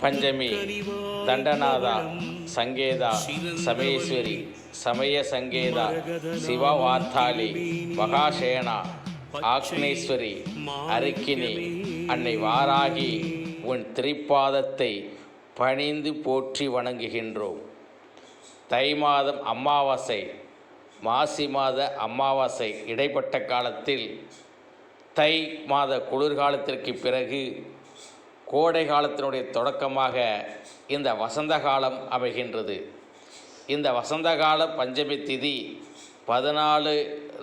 பஞ்சமி தண்டநாதா சங்கேதா சமேஸ்வரி சமய சங்கேதா சிவவார்த்தாளி மகாசேனா ஆக்னேஸ்வரி அருக்கினி அன்னை வாராகி உன் திரிப்பாதத்தை பணிந்து போற்றி வணங்குகின்றோம். தை மாதம் அமாவாசை மாசி மாத அமாவாசை இடைப்பட்ட காலத்தில் தை மாத குளிர்காலத்திற்கு பிறகு கோடை காலத்தினுடைய தொடக்கமாக இந்த வசந்த காலம் அமைகின்றது. இந்த வசந்த கால பஞ்சமி திதி பதினாலு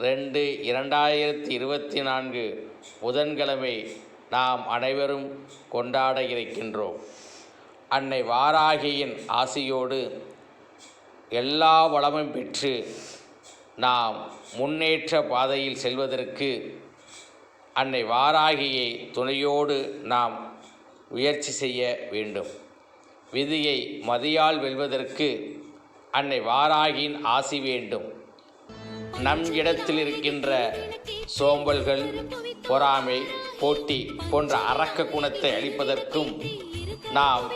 ரெண்டு இரண்டாயிரத்தி இருபத்தி நான்கு புதன்கிழமை நாம் அனைவரும் கொண்டாட இருக்கின்றோம். அன்னை வாராகியின் ஆசியோடு எல்லா வளமும் பெற்று நாம் முன்னேற்ற பாதையில் செல்வதற்கு அன்னை வாராகியை துணையோடு நாம் முயற்சி செய்ய வேண்டும். விதியை மதியால் வெல்வதற்கு அன்னை வாராகியின் ஆசி வேண்டும். நம் இடத்தில் இருக்கின்ற சோம்பல்கள் பொறாமை போட்டி போன்ற அரக்க குணத்தை அளிப்பதற்கும் நாம்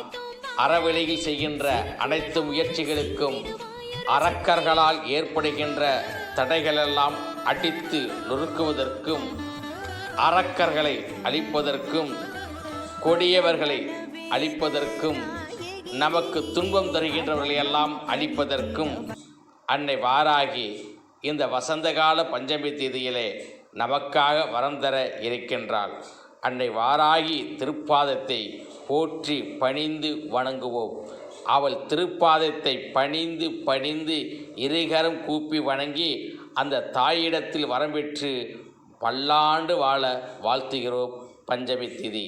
அறவழியில் செய்கின்ற அனைத்து முயற்சிகளுக்கும் அரக்கர்களால் ஏற்படுகின்ற தடைகளெல்லாம் அடித்து நொறுக்குவதற்கும் அரக்கர்களை அழிப்பதற்கும் கொடியவர்களை அழிப்பதற்கும் நமக்கு துன்பம் தருகின்றவர்களையெல்லாம் அழிப்பதற்கும் அன்னை வாராகி இந்த வசந்தகால பஞ்சமி தேதியிலே நமக்காக வரம் தர இருக்கின்றாள். அன்னை வாராகி திருப்பாதத்தை போற்றி பணிந்து வணங்குவோம். அவள் திருப்பாதத்தை பணிந்து பணிந்து இருகரம் கூப்பி வணங்கி அந்த தாயிடத்தில் வரம் பெற்று பல்லாண்டு வாழ வாழ்த்துகிறோம் பஞ்சமி திதி.